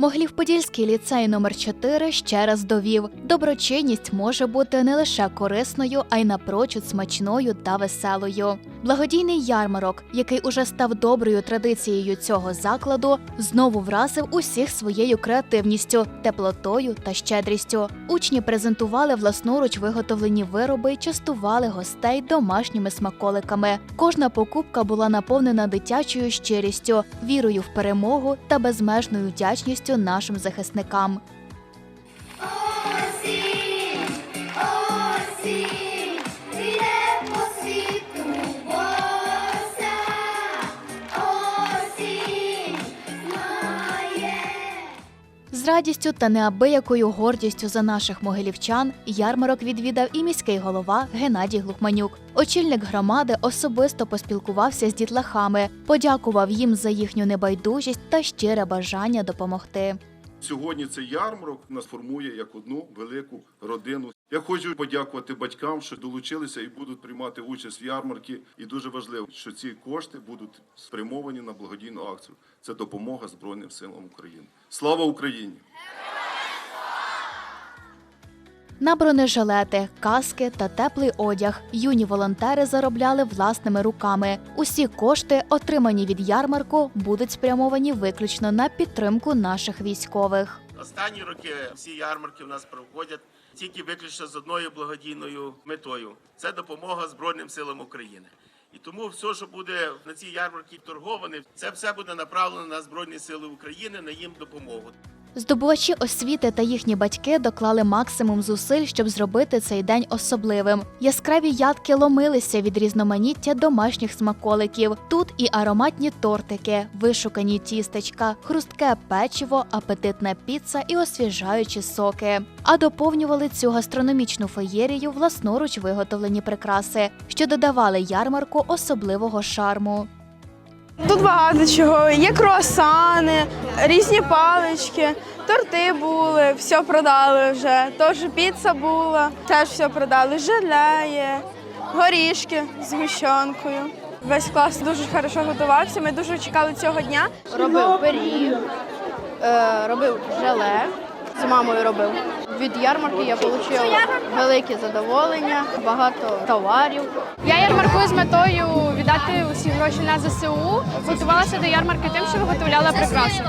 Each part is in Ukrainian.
Могилів-Подільський ліцей номер 4 ще раз довів: доброчинність може бути не лише корисною, а й напрочуд смачною та веселою. Благодійний ярмарок, який уже став доброю традицією цього закладу, знову вразив усіх своєю креативністю, теплотою та щедрістю. Учні презентували власноруч виготовлені вироби частували гостей домашніми смаколиками. Кожна покупка була наповнена дитячою щирістю, вірою в перемогу та безмежною вдячністю нашим захисникам. Радістю та неабиякою гордістю за наших могилівчан ярмарок відвідав і міський голова Геннадій Глухманюк. Очільник громади особисто поспілкувався з дітлахами, подякував їм за їхню небайдужість та щире бажання допомогти. Сьогодні цей ярмарок нас формує як одну велику родину. Я хочу подякувати батькам, що долучилися і будуть приймати участь в ярмарці. І дуже важливо, що ці кошти будуть спрямовані на благодійну акцію. Це допомога Збройним силам України. Слава Україні! На бронежилети, каски та теплий одяг юні волонтери заробляли власними руками. Усі кошти, отримані від ярмарку, будуть спрямовані виключно на підтримку наших військових. Останні роки всі ярмарки в нас проходять тільки виключно з одною благодійною метою це допомога Збройним силам України. І тому все, що буде на цій ярмарці торговане, це все буде направлено на Збройні Сили України, на їм допомогу. Здобувачі освіти та їхні батьки доклали максимум зусиль, щоб зробити цей день особливим. Яскраві ядки ломилися від різноманіття домашніх смаколиків. Тут і ароматні тортики, вишукані тістечка, хрустке печиво, апетитна піца і освіжаючі соки. А доповнювали цю гастрономічну феєрію власноруч виготовлені прикраси, що додавали ярмарку особливого шарму. Тут багато чого. Є круасани, різні палички, торти були, все продали вже. Теж піца була, теж все продали. Желе є, горішки з гущенкою. Весь клас дуже хорошо готувався. Ми дуже чекали цього дня. робив пиріг, е, робив желе, з мамою робив. Від ярмарки я отримала велике задоволення, багато товарів. Я ярмаркую з метою віддати усі гроші на ЗСУ. Готувалася до ярмарки тим, що виготовляла прикраси.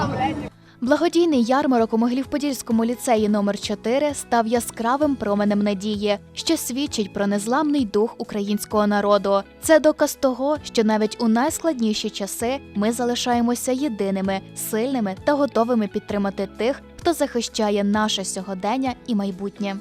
Благодійний ярмарок у Могилів-Подільському ліцеї номер 4 став яскравим променем надії, що свідчить про незламний дух українського народу. Це доказ того, що навіть у найскладніші часи ми залишаємося єдиними, сильними та готовими підтримати тих, хто захищає наше сьогодення і майбутнє.